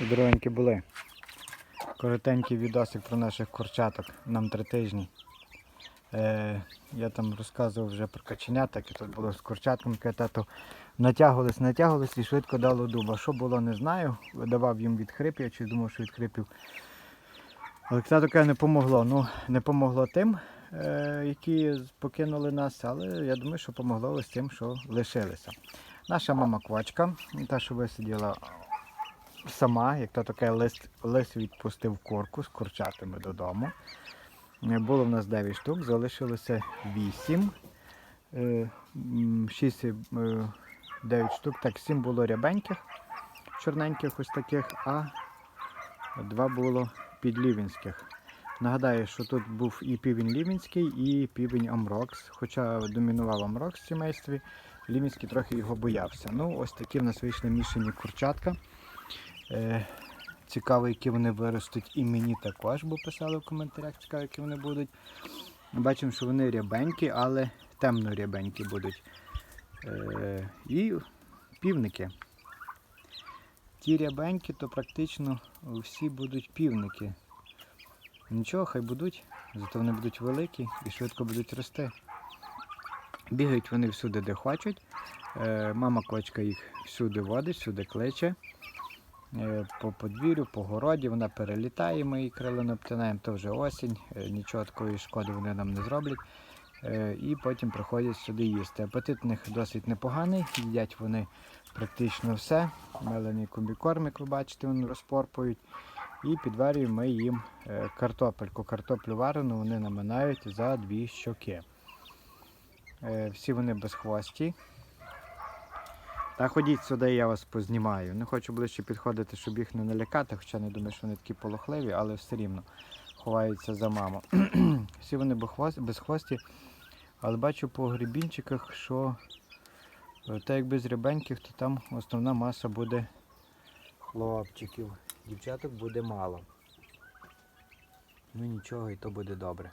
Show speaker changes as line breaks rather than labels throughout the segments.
Здоровенькі були. Коротенький відосик про наших курчаток. Нам три тижні. Е, я там розказував вже про каченяток, і тут було з курчатками, яке тато натягувались, натягувались і швидко дало дуба. Що було, не знаю. Видавав їм від хрипів, я чи думав, що від хрипів. Але тато не помогло. Ну, не помогло тим, е, які покинули нас, але я думаю, що помогло ось тим, що лишилися. Наша мама квачка, та, що висиділа сама, як то таке лист, лист відпустив корку з курчатами додому. Е, Було в нас 9 штук, залишилося 8. 6, 9 штук. Так, 7 було рябеньких, чорненьких ось таких, а 2 було підлівінських. Нагадаю, що тут був і півень лівінський, і півень Амрокс. Хоча домінував Амрокс в сімействі, Лівінський трохи його боявся. Ну, ось такі в нас вийшли мішані курчатка. Е, цікаво, які вони виростуть і мені також, бо писали в коментарях, цікаво, які вони будуть. Бачимо, що вони рябенькі, але темно рябенькі будуть. Е, і півники. Ті рябенькі, то практично всі будуть півники. Нічого, хай будуть, зато вони будуть великі і швидко будуть рости. Бігають вони всюди, де хочуть. Е, Мама кочка їх всюди водить, всюди кличе. Е, По подвір'ю, по городі вона перелітає, ми її крилено обтинаємо, то вже осінь, е, нічого такої шкоди вони нам не зроблять. Е, І потім приходять сюди їсти. Апетит у них досить непоганий, їдять вони практично все. Мелений комбікорм, як ви бачите, вони розпорпують. І підварюємо ми їм картопельку. Картоплю варену вони наминають за дві щоки. Всі вони безхвості. Та ходіть сюди, я вас познімаю. Не хочу ближче підходити, щоб їх не налякати, хоча не думаю, що вони такі полохливі, але все рівно ховаються за маму. Всі вони безхвості, безхвості, але бачу по грибінчиках, що е, так як без рябеньких, то там основна маса буде хлопчиків. Дівчаток буде мало. Ну нічого, і то буде добре.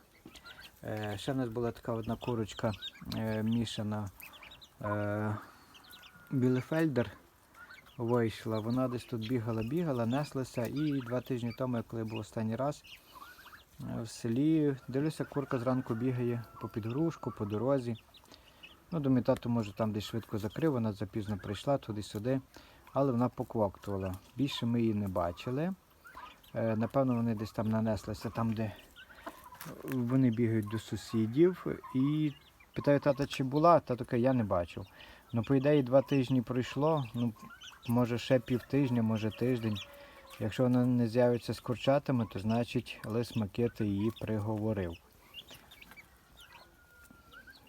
Е, ще в нас була така одна курочка е, мішана. Е, Білефельдер вийшла. Вона десь тут бігала, бігала, неслася. І два тижні тому, коли був останній раз е, в селі, дивлюся, курка зранку бігає по підгрушку, по дорозі. Ну, думаю, тато, може, там десь швидко закрив, вона запізно прийшла туди-сюди, але вона поквоктувала. Більше ми її не бачили. Е, Напевно, вони десь там нанеслися, там, де вони бігають до сусідів. І питаю тата, чи була, тато каже, я не бачив. Ну, по ідеї, два тижні пройшло, ну, може ще пів тижня, може тиждень. Якщо вона не з'явиться з курчатами, то значить лис Макети її приговорив.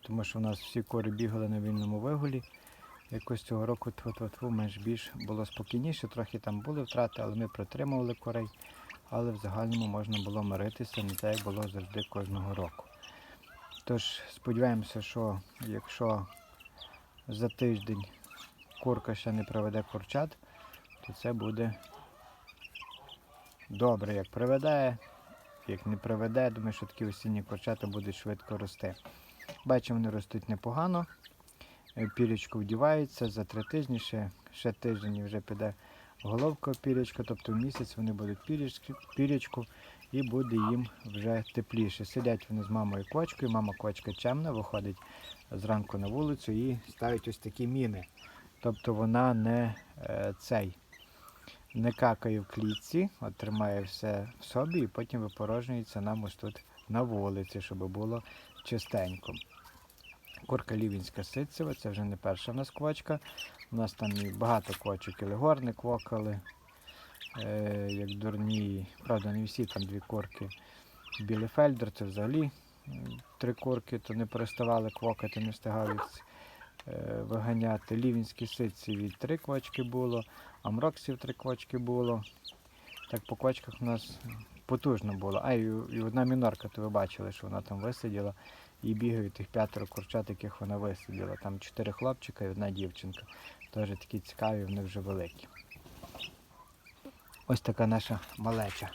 Тому що в нас всі кори бігали на вільному вигулі. Якось цього року тьфу-тьфу-тьфу, менш більш було спокійніше, трохи там були втрати, але ми притримували корей. Але в загальному можна було миритися, не так як було завжди кожного року. Тож сподіваємося, що якщо за тиждень курка ще не приведе курчат, то це буде добре. Як приведе, як не приведе, думаю, що такі осінні курчата будуть швидко рости. Бачимо, вони ростуть непогано. Е, Пірічку вдівається за три тижні, ще, ще тиждень і вже піде головка пірячка, тобто в місяць вони будуть пірячку і буде їм вже тепліше. Сидять вони з мамою кочкою, мама кочка чемна, виходить зранку на вулицю і ставить ось такі міни. Тобто вона не е, цей не какає в клітці, от тримає все в собі і потім випорожнюється нам ось тут на вулиці, щоб було чистенько. Курка лівінська ситцева, це вже не перша в нас квочка. У нас там і багато квочок і легорни квокали, е, як дурні. Правда, не всі там дві курки. Білефельдер це взагалі три курки, то не переставали квокати, не встигали е, виганяти. Лівінські ситці від три квочки було, амроксів три квочки було. Так по квочках у нас потужно було. А, і, і одна мінорка, то ви бачили, що вона там висиділа і бігають тих п'ятеро курчат, яких вона висиділа. Там чотири хлопчика і одна дівчинка. Теж такі цікаві, вони вже великі. Ось така наша малеча.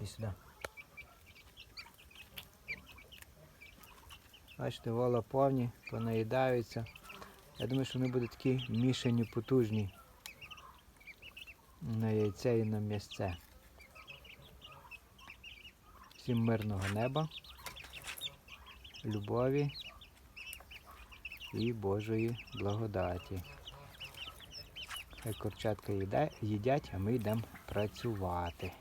І сюди. Бачите, вола повні, понаїдаються. Я думаю, що вони будуть такі мішані, потужні. На яйце і на місце. Всім мирного неба, любові і Божої благодаті. Хай курчатка їде- їдять, а ми йдемо працювати.